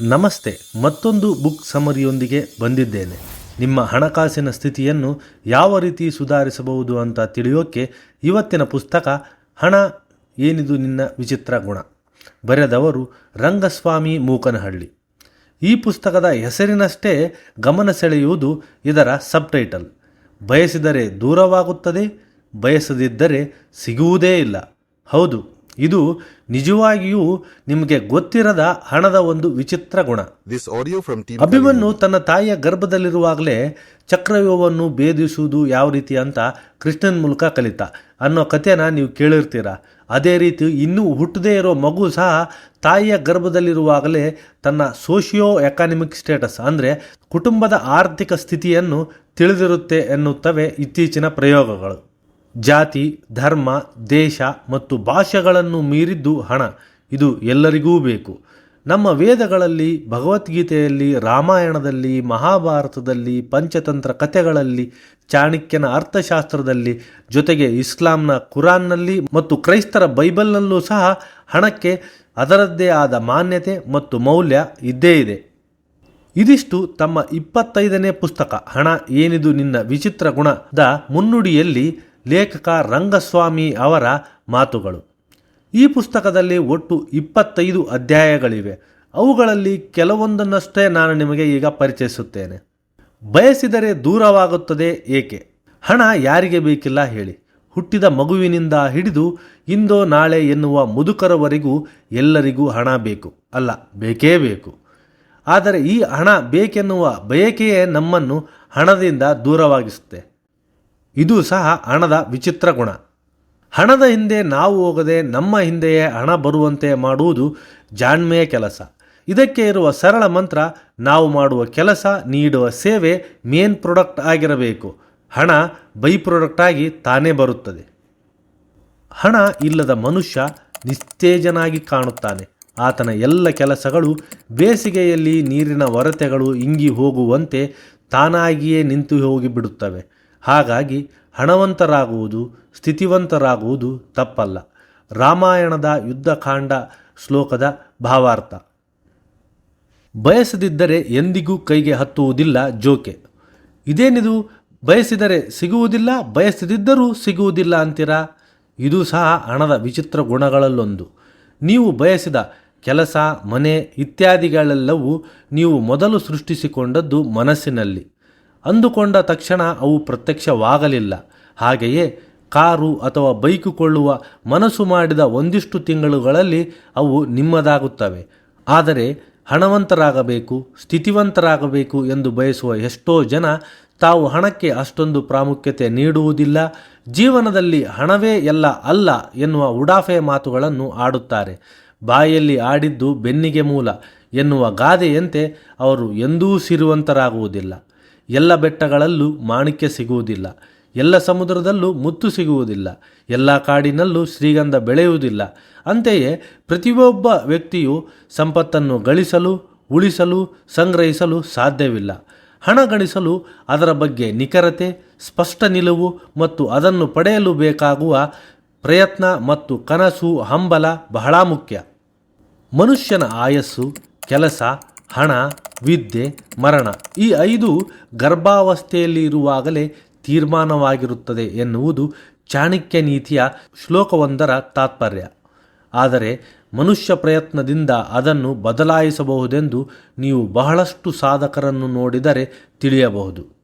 ನಮಸ್ತೆ ಮತ್ತೊಂದು ಬುಕ್ ಸಮರಿಯೊಂದಿಗೆ ಬಂದಿದ್ದೇನೆ. ನಿಮ್ಮ ಹಣಕಾಸಿನ ಸ್ಥಿತಿಯನ್ನು ಯಾವ ರೀತಿ ಸುಧಾರಿಸಬಹುದು ಅಂತ ತಿಳಿಯೋಕ್ಕೆ ಇವತ್ತಿನ ಪುಸ್ತಕ ಹಣ ಏನಿದು ನಿನ್ನ ವಿಚಿತ್ರ ಗುಣ. ಬರೆದವರು ರಂಗಸ್ವಾಮಿ ಮೂಕನಹಳ್ಳಿ. ಈ ಪುಸ್ತಕದ ಹೆಸರಿನಷ್ಟೇ ಗಮನ ಸೆಳೆಯುವುದು ಇದರ ಸಬ್ಟೈಟಲ್. ಬಯಸಿದರೆ ದೂರವಾಗುತ್ತದೆ, ಬಯಸದಿದ್ದರೆ ಸಿಗುವುದೇ ಇಲ್ಲ. ಹೌದು. ಇದು ನಿಜವಾಗಿಯೂ ನಿಮಗೆ ಗೊತ್ತಿರದ ಹಣದ ಒಂದು ವಿಚಿತ್ರ ಗುಣ. ಅಭಿಮನ್ಯು ತನ್ನ ತಾಯಿಯ ಗರ್ಭದಲ್ಲಿರುವಾಗಲೇ ಚಕ್ರವ್ಯೂಹವನ್ನು ಭೇದಿಸುವುದು ಯಾವ ರೀತಿ ಅಂತ ಕೃಷ್ಣನ್ ಮೂಲಕ ಕಲಿತ. ಅನ್ನೋ ಕಥೆನ ನೀವು ಕೇಳಿರ್ತೀರ? ಅದೇ ರೀತಿ ಇನ್ನೂ ಹುಟ್ಟದೇ ಇರೋ ಮಗು ಸಹ ತಾಯಿಯ ಗರ್ಭದಲ್ಲಿರುವಾಗಲೇ ತನ್ನ ಸೋಷಿಯೋ ಎಕಾನಮಿಕ್ ಸ್ಟೇಟಸ್ ಅಂದರೆ ಕುಟುಂಬದ ಆರ್ಥಿಕ ಸ್ಥಿತಿಯನ್ನು ತಿಳಿದಿರುತ್ತೆ ಎನ್ನುತ್ತವೆ ಇತ್ತೀಚಿನ ಪ್ರಯೋಗಗಳು. ಜಾತಿ, ಧರ್ಮ, ದೇಶ ಮತ್ತು ಭಾಷೆಗಳನ್ನು ಮೀರಿದ್ದು ಹಣ. ಇದು ಎಲ್ಲರಿಗೂ ಬೇಕು. ನಮ್ಮ ವೇದಗಳಲ್ಲಿ, ಭಗವದ್ಗೀತೆಯಲ್ಲಿ, ರಾಮಾಯಣದಲ್ಲಿ, ಮಹಾಭಾರತದಲ್ಲಿ, ಪಂಚತಂತ್ರ ಕಥೆಗಳಲ್ಲಿ, ಚಾಣಕ್ಯನ ಅರ್ಥಶಾಸ್ತ್ರದಲ್ಲಿ, ಜೊತೆಗೆ ಇಸ್ಲಾಂನ ಕುರಾನ್ನಲ್ಲಿ ಮತ್ತು ಕ್ರೈಸ್ತರ ಬೈಬಲ್ನಲ್ಲೂ ಸಹ ಹಣಕ್ಕೆ ಅದರದ್ದೇ ಆದ ಮಾನ್ಯತೆ ಮತ್ತು ಮೌಲ್ಯ ಇದ್ದೇ ಇದೆ. ಇದಿಷ್ಟು ತಮ್ಮ ಇಪ್ಪತ್ತೈದನೇ ಪುಸ್ತಕ. ಹಣ ಏನಿದು ನಿನ್ನ ವಿಚಿತ್ರ ಗುಣದ ಮುನ್ನುಡಿಯಲ್ಲಿ ಲೇಖಕ ರಂಗಸ್ವಾಮಿ ಅವರ ಮಾತುಗಳು. ಈ ಪುಸ್ತಕದಲ್ಲಿ ಒಟ್ಟು ಇಪ್ಪತ್ತೈದು ಅಧ್ಯಾಯಗಳಿವೆ. ಅವುಗಳಲ್ಲಿ ಕೆಲವೊಂದನ್ನಷ್ಟೇ ನಾನು ನಿಮಗೆ ಈಗ ಪರಿಚಯಿಸುತ್ತೇನೆ. ಬಯಸಿದರೆ ದೂರವಾಗುತ್ತದೆ ಏಕೆ? ಹಣ ಯಾರಿಗೆ ಬೇಕಿಲ್ಲ ಹೇಳಿ. ಹುಟ್ಟಿದ ಮಗುವಿನಿಂದ ಹಿಡಿದು ಇಂದೋ ನಾಳೆ ಎನ್ನುವ ಮುದುಕರವರೆಗೂ ಎಲ್ಲರಿಗೂ ಹಣ ಬೇಕು. ಅಲ್ಲ, ಬೇಕೇ ಬೇಕು. ಆದರೆ ಈ ಹಣ ಬೇಕೆನ್ನುವ ಬಯಕೆಯೇ ನಮ್ಮನ್ನು ಹಣದಿಂದ ದೂರವಾಗಿಸುತ್ತೆ. ಇದು ಸಹ ಹಣದ ವಿಚಿತ್ರ ಗುಣ. ಹಣದ ಹಿಂದೆ ನಾವು ಹೋಗದೆ ನಮ್ಮ ಹಿಂದೆಯೇ ಹಣ ಬರುವಂತೆ ಮಾಡುವುದು ಜಾಣ್ಮೆಯ ಕೆಲಸ. ಇದಕ್ಕೆ ಇರುವ ಸರಳ ಮಂತ್ರ, ನಾವು ಮಾಡುವ ಕೆಲಸ ನೀಡುವ ಸೇವೆ ಮೇನ್ ಪ್ರೊಡಕ್ಟ್ ಆಗಿರಬೇಕು. ಹಣ ಬೈ ಪ್ರೊಡಕ್ಟ್ ಆಗಿ ತಾನೇ ಬರುತ್ತದೆ. ಹಣ ಇಲ್ಲದ ಮನುಷ್ಯ ನಿಸ್ತೇಜನಾಗಿ ಕಾಣುತ್ತಾನೆ. ಆತನ ಎಲ್ಲ ಕೆಲಸಗಳು ಬೇಸಿಗೆಯಲ್ಲಿ ನೀರಿನ ಹೊರತೆಗಳು ಇಂಗಿ ಹೋಗುವಂತೆ ತಾನಾಗಿಯೇ ನಿಂತು ಹೋಗಿಬಿಡುತ್ತವೆ ಹಾಗಾಗಿ ಹಣವಂತರಾಗುವುದು, ಸ್ಥಿತಿವಂತರಾಗುವುದು ತಪ್ಪಲ್ಲ. ರಾಮಾಯಣದ ಯುದ್ಧಕಾಂಡ ಶ್ಲೋಕದ ಭಾವಾರ್ಥ. ಬಯಸದಿದ್ದರೆ ಎಂದಿಗೂ ಕೈಗೆ ಹತ್ತುವುದಿಲ್ಲ ಜೋಕೆ. ಇದೇನಿದು? ಬಯಸಿದರೆ ಸಿಗುವುದಿಲ್ಲ, ಬಯಸದಿದ್ದರೂ ಸಿಗುವುದಿಲ್ಲ ಅಂತೀರಾ? ಇದು ಸಹ ಹಣದ ವಿಚಿತ್ರ ಗುಣಗಳಲ್ಲೊಂದು. ನೀವು ಬಯಸಿದ ಕೆಲಸ, ಮನೆ ಇತ್ಯಾದಿಗಳೆಲ್ಲವೂ ನೀವು ಮೊದಲು ಸೃಷ್ಟಿಸಿಕೊಂಡದ್ದು ಮನಸ್ಸಿನಲ್ಲಿ. ಅಂದುಕೊಂಡ ತಕ್ಷಣ ಅವು ಪ್ರತ್ಯಕ್ಷವಾಗಲಿಲ್ಲ. ಹಾಗೆಯೇ ಕಾರು ಅಥವಾ ಬೈಕು ಕೊಳ್ಳುವ ಮನಸ್ಸು ಮಾಡಿದ ಒಂದಿಷ್ಟು ತಿಂಗಳುಗಳಲ್ಲಿ ಅವು ನಿಮ್ಮದಾಗುತ್ತವೆ. ಆದರೆ ಹಣವಂತರಾಗಬೇಕು, ಸ್ಥಿತಿವಂತರಾಗಬೇಕು ಎಂದು ಬಯಸುವ ಎಷ್ಟೋ ಜನ ತಾವು ಹಣಕ್ಕೆ ಅಷ್ಟೊಂದು ಪ್ರಾಮುಖ್ಯತೆ ನೀಡುವುದಿಲ್ಲ. ಜೀವನದಲ್ಲಿ ಹಣವೇ ಎಲ್ಲ ಅಲ್ಲ ಎನ್ನುವ ಉಡಾಫೆ ಮಾತುಗಳನ್ನು ಆಡುತ್ತಾರೆ. ಬಾಯಲ್ಲಿ ಆಡಿದ್ದು ಬೆನ್ನಿಗೆ ಮೂಲ ಎನ್ನುವ ಗಾದೆಯಂತೆ ಅವರು ಎಂದೂ ಸಿರುವಂತರಾಗುವುದಿಲ್ಲ. ಎಲ್ಲ ಬೆಟ್ಟಗಳಲ್ಲೂ ಮಾಣಿಕ್ಯ ಸಿಗುವುದಿಲ್ಲ. ಎಲ್ಲ ಸಮುದ್ರದಲ್ಲೂ ಮುತ್ತು ಸಿಗುವುದಿಲ್ಲ. ಎಲ್ಲ ಕಾಡಿನಲ್ಲೂ ಶ್ರೀಗಂಧ ಬೆಳೆಯುವುದಿಲ್ಲ. ಅಂತೆಯೇ ಪ್ರತಿಯೊಬ್ಬ ವ್ಯಕ್ತಿಯು ಸಂಪತ್ತನ್ನು ಗಳಿಸಲು, ಉಳಿಸಲು, ಸಂಗ್ರಹಿಸಲು ಸಾಧ್ಯವಿಲ್ಲ. ಹಣ ಗಳಿಸಲು ಅದರ ಬಗ್ಗೆ ನಿಖರತೆ, ಸ್ಪಷ್ಟ ನಿಲುವು ಮತ್ತು ಅದನ್ನು ಪಡೆಯಲು ಬೇಕಾಗುವ ಪ್ರಯತ್ನ ಮತ್ತು ಕನಸು, ಹಂಬಲ ಬಹಳ ಮುಖ್ಯ. ಮನುಷ್ಯನ ಆಯಸ್ಸು, ಕೆಲಸ ಹಣ, ವಿದ್ಯೆ, ಮರಣ ಈ ಐದು ಗರ್ಭಾವಸ್ಥೆಯಲ್ಲಿ ಇರುವಾಗಲೇ ತೀರ್ಮಾನವಾಗಿರುತ್ತದೆ ಎನ್ನುವುದು ಚಾಣಕ್ಯ ನೀತಿಯ ಶ್ಲೋಕವೊಂದರ ತಾತ್ಪರ್ಯ. ಆದರೆ ಮನುಷ್ಯ ಪ್ರಯತ್ನದಿಂದ ಅದನ್ನು ಬದಲಾಯಿಸಬಹುದೆಂದು ನೀವು ಬಹಳಷ್ಟು ಸಾಧಕರನ್ನು ನೋಡಿದರೆ ತಿಳಿಯಬಹುದು.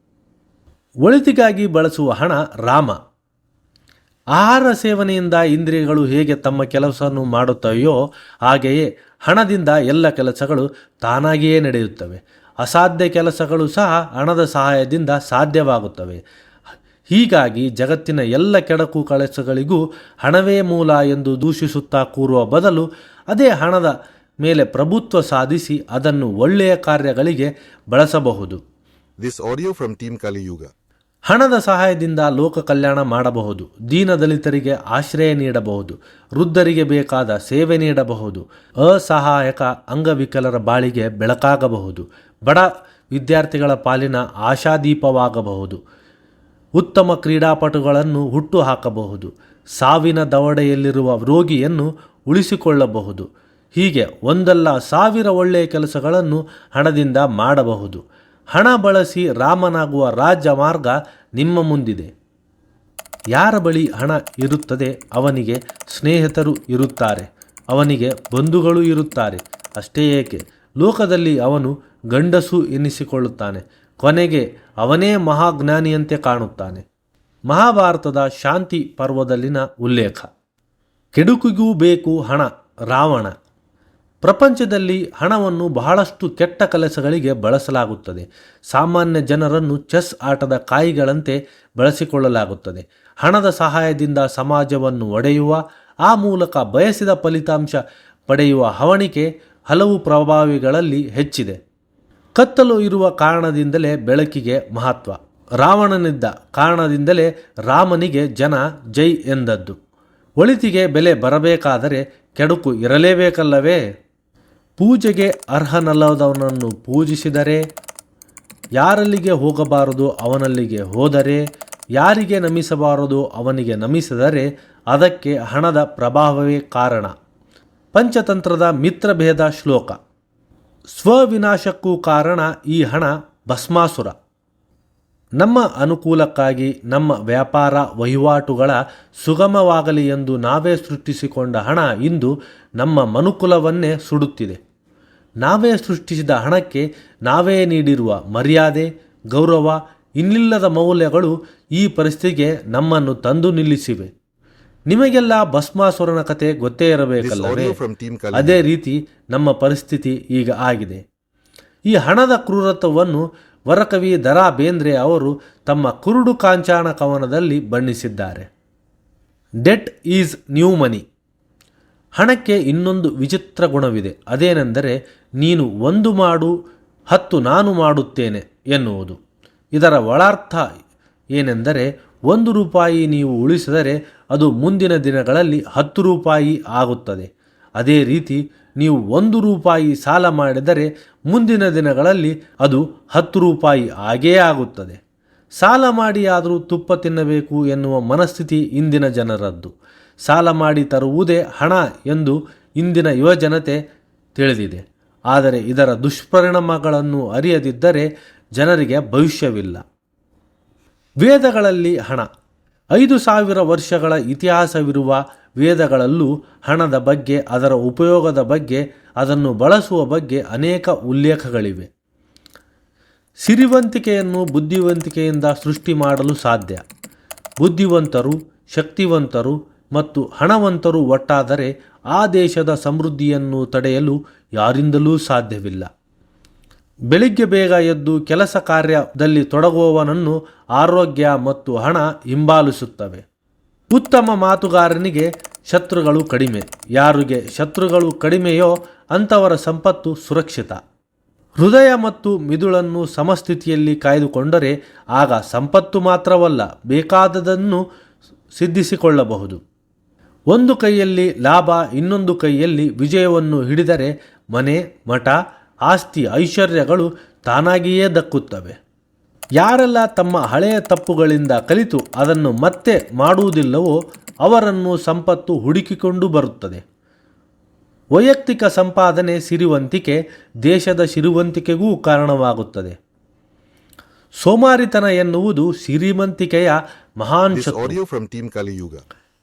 ಒಳಿತಿಗಾಗಿ ಬಳಸುವ ಹಣ ರಾಮ. ಆಹಾರ ಸೇವನೆಯಿಂದ ಇಂದ್ರಿಯಗಳು ಹೇಗೆ ತಮ್ಮ ಕೆಲಸವನ್ನು ಮಾಡುತ್ತವೆಯೋ ಹಾಗೆಯೇ ಹಣದಿಂದ ಎಲ್ಲ ಕೆಲಸಗಳು ತಾನಾಗಿಯೇ ನಡೆಯುತ್ತವೆ. ಅಸಾಧ್ಯ ಕೆಲಸಗಳು ಸಹ ಹಣದ ಸಹಾಯದಿಂದ ಸಾಧ್ಯವಾಗುತ್ತವೆ. ಹೀಗಾಗಿ ಜಗತ್ತಿನ ಎಲ್ಲ ಕೆಡಕು ಕೆಲಸಗಳಿಗೂ ಹಣವೇ ಮೂಲ ಎಂದು ದೂಷಿಸುತ್ತಾ ಕೂರುವ ಬದಲು ಅದೇ ಹಣದ ಮೇಲೆ ಪ್ರಭುತ್ವ ಸಾಧಿಸಿ ಅದನ್ನು ಒಳ್ಳೆಯ ಕಾರ್ಯಗಳಿಗೆ ಬಳಸಬಹುದು. This audio from team Yuga. ಹಣದ ಸಹಾಯದಿಂದ ಲೋಕ ಕಲ್ಯಾಣ ಮಾಡಬಹುದು, ದೀನ ದಲಿತರಿಗೆ ಆಶ್ರಯ ನೀಡಬಹುದು, ವೃದ್ಧರಿಗೆ ಬೇಕಾದ ಸೇವೆ ನೀಡಬಹುದು, ಅಸಹಾಯಕ ಅಂಗವಿಕಲರ ಬಾಳಿಗೆ ಬೆಳಕಾಗಬಹುದು, ಬಡ ವಿದ್ಯಾರ್ಥಿಗಳ ಪಾಲಿನ ಆಶಾದೀಪವಾಗಬಹುದು, ಉತ್ತಮ ಕ್ರೀಡಾಪಟುಗಳನ್ನು ಹುಟ್ಟು ಹಾಕಬಹುದು ಸಾವಿನ ದವಡೆಯಲ್ಲಿರುವ ರೋಗಿಯನ್ನು ಉಳಿಸಿಕೊಳ್ಳಬಹುದು, ಹೀಗೆ ಒಂದಲ್ಲ ಸಾವಿರ ಒಳ್ಳೆಯ ಕೆಲಸಗಳನ್ನು ಹಣದಿಂದ ಮಾಡಬಹುದು. ಹಣ ಬಳಸಿ ರಾಮನಾಗುವ ರಾಜ್ಯ ಮಾರ್ಗ ನಿಮ್ಮ ಮುಂದಿದೆ. ಯಾರ ಬಳಿ ಹಣ ಇರುತ್ತದೆ ಅವನಿಗೆ ಸ್ನೇಹಿತರು ಇರುತ್ತಾರೆ. ಅವನಿಗೆ ಬಂಧುಗಳು ಇರುತ್ತಾರೆ. ಅಷ್ಟೇ ಏಕೆ? ಲೋಕದಲ್ಲಿ ಅವನು ಗಂಡಸು ಎನಿಸಿಕೊಳ್ಳುತ್ತಾನೆ. ಕೊನೆಗೆ ಅವನೇ ಮಹಾಜ್ಞಾನಿಯಂತೆ ಕಾಣುತ್ತಾನೆ. ಮಹಾಭಾರತದ ಶಾಂತಿ ಪರ್ವದಲ್ಲಿನ ಉಲ್ಲೇಖ. ಕೆಡುಕಿಗೂ ಬೇಕು ಹಣ, ರಾವಣ. ಪ್ರಪಂಚದಲ್ಲಿ ಹಣವನ್ನು ಬಹಳಷ್ಟು ಕೆಟ್ಟ ಕೆಲಸಗಳಿಗೆ ಬಳಸಲಾಗುತ್ತದೆ. ಸಾಮಾನ್ಯ ಜನರನ್ನು ಚೆಸ್ ಆಟದ ಕಾಯಿಗಳಂತೆ ಬಳಸಿಕೊಳ್ಳಲಾಗುತ್ತದೆ. ಹಣದ ಸಹಾಯದಿಂದ ಸಮಾಜವನ್ನು ಒಡೆಯುವ, ಆ ಮೂಲಕ ಬಯಸಿದ ಫಲಿತಾಂಶ ಪಡೆಯುವ ಹವಣಿಕೆ ಹಲವು ಪ್ರಭಾವಿಗಳಲ್ಲಿ ಹೆಚ್ಚಿದೆ. ಕತ್ತಲು ಇರುವ ಕಾರಣದಿಂದಲೇ ಬೆಳಕಿಗೆ ಮಹತ್ವ. ರಾವಣನಿದ್ದ ಕಾರಣದಿಂದಲೇ ರಾಮನಿಗೆ ಜನ ಜೈ ಎಂದದ್ದು. ಒಳಿತಿಗೆ ಬೆಲೆ ಬರಬೇಕಾದರೆ ಕೆಡುಕು ಇರಲೇಬೇಕಲ್ಲವೇ? ಪೂಜೆಗೆ ಅರ್ಹನಲ್ಲದವನನ್ನು ಪೂಜಿಸಿದರೆ ಯಾರಲ್ಲಿಗೆ ಹೋಗಬಾರದು ಅವನಲ್ಲಿಗೆ ಹೋದರೆ, ಯಾರಿಗೆ ನಮಿಸಬಾರದು ಅವನಿಗೆ ನಮಿಸಿದರೆ ಅದಕ್ಕೆ ಹಣದ ಪ್ರಭಾವವೇ ಕಾರಣ. ಪಂಚತಂತ್ರದ ಮಿತ್ರಭೇದ ಶ್ಲೋಕ. ಸ್ವವಿನಾಶಕ್ಕೂ ಕಾರಣ ಈ ಹಣ ಭಸ್ಮಾಸುರ. ನಮ್ಮ ಅನುಕೂಲಕ್ಕಾಗಿ ನಮ್ಮ ವ್ಯಾಪಾರ ವಹಿವಾಟುಗಳ ಸುಗಮವಾಗಲಿ ಎಂದು ನಾವೇ ಸೃಷ್ಟಿಸಿಕೊಂಡ ಹಣ ಇಂದು ನಮ್ಮ ಮನುಕುಲವನ್ನೇ ಸುಡುತ್ತಿದೆ. ನಾವೇ ಸೃಷ್ಟಿಸಿದ ಹಣಕ್ಕೆ ನಾವೇ ನೀಡಿರುವ ಮರ್ಯಾದೆ ಗೌರವ ಇನ್ನಿಲ್ಲದ ಮೌಲ್ಯಗಳು ಈ ಪರಿಸ್ಥಿತಿಗೆ ನಮ್ಮನ್ನು ತಂದು ನಿಲ್ಲಿಸಿವೆ. ನಿಮಗೆಲ್ಲ ಭಸ್ಮಾಸುರನ ಕತೆ ಗೊತ್ತೇ ಇರಬೇಕಲ್ಲವೇ. ಅದೇ ರೀತಿ ನಮ್ಮ ಪರಿಸ್ಥಿತಿ ಈಗ ಆಗಿದೆ. ಈ ಹಣದ ಕ್ರೂರತ್ವವನ್ನು ವರಕವಿ ದರಾ ಬೇಂದ್ರೆ ಅವರು ತಮ್ಮ ಕುರುಡು ಕಾಂಚಾಣ ಕವನದಲ್ಲಿ ಬಣ್ಣಿಸಿದ್ದಾರೆ. Debt is new money. ಹಣಕ್ಕೆ ಇನ್ನೊಂದು ವಿಚಿತ್ರ ಗುಣವಿದೆ. ಅದೇನೆಂದರೆ ನೀನು ಒಂದು ಮಾಡು, ಹತ್ತು ನಾನು ಮಾಡುತ್ತೇನೆ ಎನ್ನುವುದು. ಇದರ ಒಳಾರ್ಥ ಏನೆಂದರೆ, ಒಂದು ರೂಪಾಯಿ ನೀವು ಉಳಿಸಿದರೆ ಅದು ಮುಂದಿನ ದಿನಗಳಲ್ಲಿ ಹತ್ತು ರೂಪಾಯಿ ಆಗುತ್ತದೆ. ಅದೇ ರೀತಿ, ನೀವು ಒಂದು ರೂಪಾಯಿ ಸಾಲ ಮಾಡಿದರೆ ಮುಂದಿನ ದಿನಗಳಲ್ಲಿ ಅದು ಹತ್ತು ರೂಪಾಯಿ ಆಗೇ ಆಗುತ್ತದೆ. ಸಾಲ ಮಾಡಿ ಆದರೂ ತುಪ್ಪ ತಿನ್ನಬೇಕು ಎನ್ನುವ ಮನಸ್ಥಿತಿ ಇಂದಿನ ಜನರದ್ದು. ಸಾಲ ಮಾಡಿ ತರುವುದೇ ಹಣ ಎಂದು ಇಂದಿನ ಯುವಜನತೆ ತಿಳಿದಿದೆ. ಆದರೆ ಇದರ ದುಷ್ಪರಿಣಾಮಗಳನ್ನು ಅರಿಯದಿದ್ದರೆ ಜನರಿಗೆ ಭವಿಷ್ಯವಿಲ್ಲ. ವೇದಗಳಲ್ಲಿ ಹಣ. ಐದು ಸಾವಿರ ವರ್ಷಗಳ ಇತಿಹಾಸವಿರುವ ವೇದಗಳಲ್ಲೂ ಹಣದ ಬಗ್ಗೆ, ಅದರ ಉಪಯೋಗದ ಬಗ್ಗೆ, ಅದನ್ನು ಬಳಸುವ ಬಗ್ಗೆ ಅನೇಕ ಉಲ್ಲೇಖಗಳಿವೆ. ಸಿರಿವಂತಿಕೆಯನ್ನು ಬುದ್ಧಿವಂತಿಕೆಯಿಂದ ಸೃಷ್ಟಿ ಮಾಡಲು ಸಾಧ್ಯ. ಬುದ್ಧಿವಂತರು, ಶಕ್ತಿವಂತರು ಮತ್ತು ಹಣವಂತರು ಒಟ್ಟಾದರೆ ಆ ದೇಶದ ಸಮೃದ್ಧಿಯನ್ನು ತಡೆಯಲು ಯಾರಿಂದಲೂ ಸಾಧ್ಯವಿಲ್ಲ. ಬೆಳಿಗ್ಗೆ ಬೇಗ ಎದ್ದು ಕೆಲಸ ಕಾರ್ಯದಲ್ಲಿ ತೊಡಗುವವನನ್ನು ಆರೋಗ್ಯ ಮತ್ತು ಹಣ ಹಿಂಬಾಲಿಸುತ್ತವೆ. ಉತ್ತಮ ಮಾತುಗಾರನಿಗೆ ಶತ್ರುಗಳು ಕಡಿಮೆ. ಯಾರಿಗೆ ಶತ್ರುಗಳು ಕಡಿಮೆಯೋ ಅಂಥವರ ಸಂಪತ್ತು ಸುರಕ್ಷಿತ. ಹೃದಯ ಮತ್ತು ಮಿದುಳನ್ನು ಸಮಸ್ಥಿತಿಯಲ್ಲಿ ಕಾಯ್ದುಕೊಂಡರೆ ಆಗ ಸಂಪತ್ತು ಮಾತ್ರವಲ್ಲ ಬೇಕಾದದನ್ನು ಸಿದ್ಧಿಸಿಕೊಳ್ಳಬಹುದು. ಒಂದು ಕೈಯಲ್ಲಿ ಲಾಭ ಇನ್ನೊಂದು ಕೈಯಲ್ಲಿ ವಿಜಯವನ್ನು ಹಿಡಿದರೆ ಮನೆ ಮಠ ಆಸ್ತಿ ಐಶ್ವರ್ಯಗಳು ತಾನಾಗಿಯೇ ದಕ್ಕುತ್ತವೆ. ಯಾರೆಲ್ಲ ತಮ್ಮ ಹಳೆಯ ತಪ್ಪುಗಳಿಂದ ಕಲಿತು ಅದನ್ನು ಮತ್ತೆ ಮಾಡುವುದಿಲ್ಲವೋ ಅವರನ್ನು ಸಂಪತ್ತು ಹುಡುಕಿಕೊಂಡು ಬರುತ್ತದೆ. ವೈಯಕ್ತಿಕ ಸಂಪಾದನೆ ಸಿರಿವಂತಿಕೆ ದೇಶದ ಸಿರಿವಂತಿಕೆಗೂ ಕಾರಣವಾಗುತ್ತದೆ. ಸೋಮಾರಿತನ ಎನ್ನುವುದು ಸಿರಿವಂತಿಕೆಯ ಮಹಾನ್ ಶತ್ರು.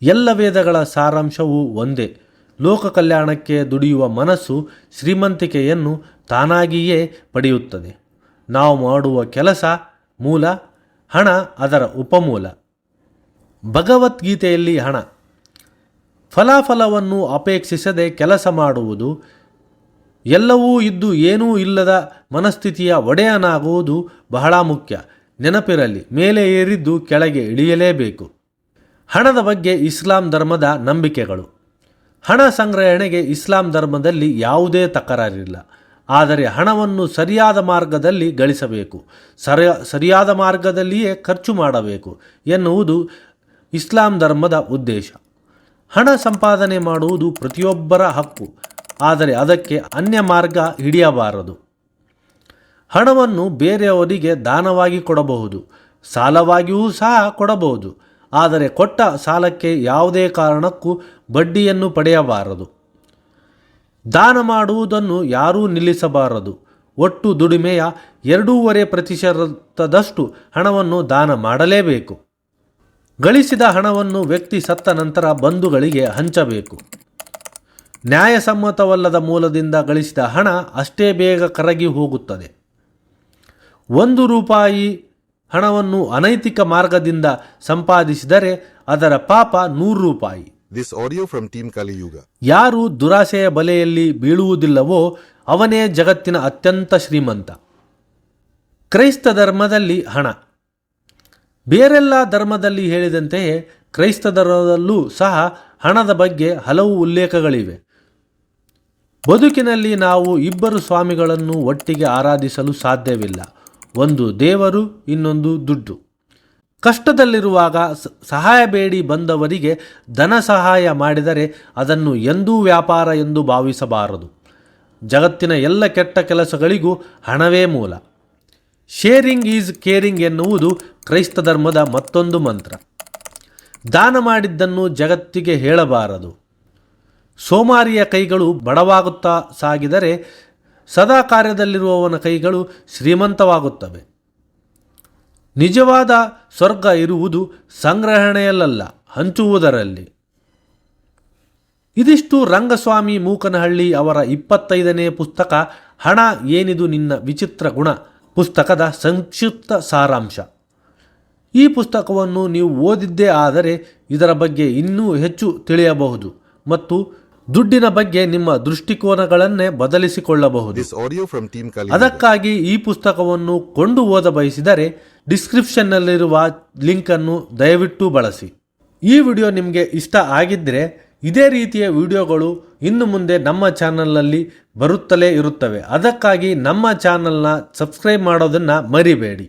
ಎಲ್ಲ ವೇದಗಳ ಸಾರಾಂಶವೂ ಒಂದೇ. ಲೋಕ ಕಲ್ಯಾಣಕ್ಕೆ ದುಡಿಯುವ ಮನಸ್ಸು ಶ್ರೀಮಂತಿಕೆಯನ್ನು ತಾನಾಗಿಯೇ ಪಡೆಯುತ್ತದೆ. ನಾವು ಮಾಡುವ ಕೆಲಸ ಮೂಲ, ಹಣ ಅದರ ಉಪಮೂಲ. ಭಗವದ್ಗೀತೆಯಲ್ಲಿ ಹಣ. ಫಲಾಫಲವನ್ನು ಅಪೇಕ್ಷಿಸದೆ ಕೆಲಸ ಮಾಡುವುದು, ಎಲ್ಲವೂ ಇದ್ದು ಏನೂ ಇಲ್ಲದ ಮನಸ್ಥಿತಿಯ ಒಡೆಯನಾಗುವುದು ಬಹಳ ಮುಖ್ಯ. ನೆನಪಿರಲಿ, ಮೇಲೆ ಏರಿದ್ದು ಕೆಳಗೆ ಇಳಿಯಲೇಬೇಕು. ಹಣದ ಬಗ್ಗೆ ಇಸ್ಲಾಂ ಧರ್ಮದ ನಂಬಿಕೆಗಳು. ಹಣ ಸಂಗ್ರಹಣೆಗೆ ಇಸ್ಲಾಂ ಧರ್ಮದಲ್ಲಿ ಯಾವುದೇ ತಕರಾರಿಲ್ಲ. ಆದರೆ ಹಣವನ್ನು ಸರಿಯಾದ ಮಾರ್ಗದಲ್ಲಿ ಗಳಿಸಬೇಕು. ಸರಿಯ ಸರಿಯಾದ ಮಾರ್ಗದಲ್ಲಿಯೇ ಖರ್ಚು ಮಾಡಬೇಕು ಎನ್ನುವುದು ಇಸ್ಲಾಂ ಧರ್ಮದ ಉದ್ದೇಶ. ಹಣ ಸಂಪಾದನೆ ಮಾಡುವುದು ಪ್ರತಿಯೊಬ್ಬರ ಹಕ್ಕು. ಆದರೆ ಅದಕ್ಕೆ ಅನ್ಯ ಮಾರ್ಗ ಹಿಡಿಯಬಾರದು. ಹಣವನ್ನು ಬೇರೆಯವರಿಗೆ ದಾನವಾಗಿ ಕೊಡಬಹುದು. ಸಾಲವಾಗಿಯೂ ಸಹ ಕೊಡಬಹುದು. ಆದರೆ ಕೊಟ್ಟ ಸಾಲಕ್ಕೆ ಯಾವುದೇ ಕಾರಣಕ್ಕೂ ಬಡ್ಡಿಯನ್ನು ಪಡೆಯಬಾರದು. ದಾನ ಮಾಡುವುದನ್ನು ಯಾರೂ ನಿಲ್ಲಿಸಬಾರದು. ಒಟ್ಟು ದುಡಿಮೆಯ ಎರಡೂವರೆ ಪ್ರತಿಶತದಷ್ಟು ಹಣವನ್ನು ದಾನ ಮಾಡಲೇಬೇಕು. ಗಳಿಸಿದ ಹಣವನ್ನು ವ್ಯಕ್ತಿ ಸತ್ತ ನಂತರ ಬಂಧುಗಳಿಗೆ ಹಂಚಬೇಕು. ನ್ಯಾಯಸಮ್ಮತವಲ್ಲದ ಮೂಲದಿಂದ ಗಳಿಸಿದ ಹಣ ಅಷ್ಟೇ ಬೇಗ ಕರಗಿ ಹೋಗುತ್ತದೆ. ಒಂದು ರೂಪಾಯಿ ಹಣವನ್ನು ಅನೈತಿಕ ಮಾರ್ಗದಿಂದ ಸಂಪಾದಿಸಿದರೆ ಅದರ ಪಾಪ ನೂರು ರೂಪಾಯಿ. ದಿಸ್ ಆಡಿಯೋ ಫ್ರಮ್ ಟೀಮ್ ಕಲಿಯುಗ ಯಾರು ದುರಾಸೆಯ ಬಲೆಯಲ್ಲಿ ಬೀಳುವುದಿಲ್ಲವೋ ಅವನೇ ಜಗತ್ತಿನ ಅತ್ಯಂತ ಶ್ರೀಮಂತ. ಕ್ರೈಸ್ತ ಧರ್ಮದಲ್ಲಿ ಹಣ. ಬೇರೆಲ್ಲ ಧರ್ಮದಲ್ಲಿ ಹೇಳಿದಂತೆಯೇ ಕ್ರೈಸ್ತ ಧರ್ಮದಲ್ಲೂ ಸಹ ಹಣದ ಬಗ್ಗೆ ಹಲವು ಉಲ್ಲೇಖಗಳಿವೆ. ಬದುಕಿನಲ್ಲಿ ನಾವು ಇಬ್ಬರು ಸ್ವಾಮಿಗಳನ್ನು ಒಟ್ಟಿಗೆ ಆರಾಧಿಸಲು ಸಾಧ್ಯವಿಲ್ಲ. ಒಂದು ದೇವರು, ಇನ್ನೊಂದು ದುಡ್ಡು. ಕಷ್ಟದಲ್ಲಿರುವಾಗ ಸಹಾಯ ಬೇಡಿ ಬಂದವರಿಗೆ ಧನ ಸಹಾಯ ಮಾಡಿದರೆ ಅದನ್ನು ಎಂದೂ ವ್ಯಾಪಾರ ಎಂದು ಭಾವಿಸಬಾರದು. ಜಗತ್ತಿನ ಎಲ್ಲ ಕೆಟ್ಟ ಕೆಲಸಗಳಿಗೂ ಹಣವೇ ಮೂಲ. ಶೇರಿಂಗ್ ಈಸ್ ಕೇರಿಂಗ್ ಎನ್ನುವುದು ಕ್ರೈಸ್ತ ಧರ್ಮದ ಮತ್ತೊಂದು ಮಂತ್ರ. ದಾನ ಮಾಡಿದ್ದನ್ನು ಜಗತ್ತಿಗೆ ಹೇಳಬಾರದು. ಸೋಮಾರಿಯ ಕೈಗಳು ಬಡವಾಗುತ್ತಾ ಸಾಗಿದರೆ ಸದಾ ಕಾರ್ಯದಲ್ಲಿರುವವನ ಕೈಗಳು ಶ್ರೀಮಂತವಾಗುತ್ತವೆ. ನಿಜವಾದ ಸ್ವರ್ಗ ಇರುವುದು ಸಂಗ್ರಹಣೆಯಲ್ಲ ಹಂಚುವುದರಲ್ಲಿ. ಇದಿಷ್ಟು ರಂಗಸ್ವಾಮಿ ಮೂಕನಹಳ್ಳಿ ಅವರ ಇಪ್ಪತ್ತೈದನೇ ಪುಸ್ತಕ, ಹಣ ಏನಿದು ನಿನ್ನ ವಿಚಿತ್ರ ಗುಣ, ಪುಸ್ತಕದ ಸಂಕ್ಷಿಪ್ತ ಸಾರಾಂಶ. ಈ ಪುಸ್ತಕವನ್ನು ನೀವು ಓದಿದ್ದೇ ಆದರೆ ಇದರ ಬಗ್ಗೆ ಇನ್ನೂ ಹೆಚ್ಚು ತಿಳಿಯಬಹುದು ಮತ್ತು ದುಡ್ಡಿನ ಬಗ್ಗೆ ನಿಮ್ಮ ದೃಷ್ಟಿಕೋನಗಳನ್ನೇ ಬದಲಿಸಿಕೊಳ್ಳಬಹುದು. ಅದಕ್ಕಾಗಿ ಈ ಪುಸ್ತಕವನ್ನು ಕೊಂಡು ಓದ ಬಯಸಿದರೆ ಡಿಸ್ಕ್ರಿಪ್ಷನ್ನಲ್ಲಿರುವ ಲಿಂಕನ್ನು ದಯವಿಟ್ಟು ಬಳಸಿ. ಈ ವಿಡಿಯೋ ನಿಮಗೆ ಇಷ್ಟ ಆಗಿದ್ದರೆ ಇದೇ ರೀತಿಯ ವಿಡಿಯೋಗಳು ಇನ್ನು ಮುಂದೆ ನಮ್ಮ ಚಾನಲ್ನಲ್ಲಿ ಬರುತ್ತಲೇ ಇರುತ್ತವೆ. ಅದಕ್ಕಾಗಿ ನಮ್ಮ ಚಾನಲ್ನ ಸಬ್ಸ್ಕ್ರೈಬ್ ಮಾಡೋದನ್ನು ಮರಿಬೇಡಿ.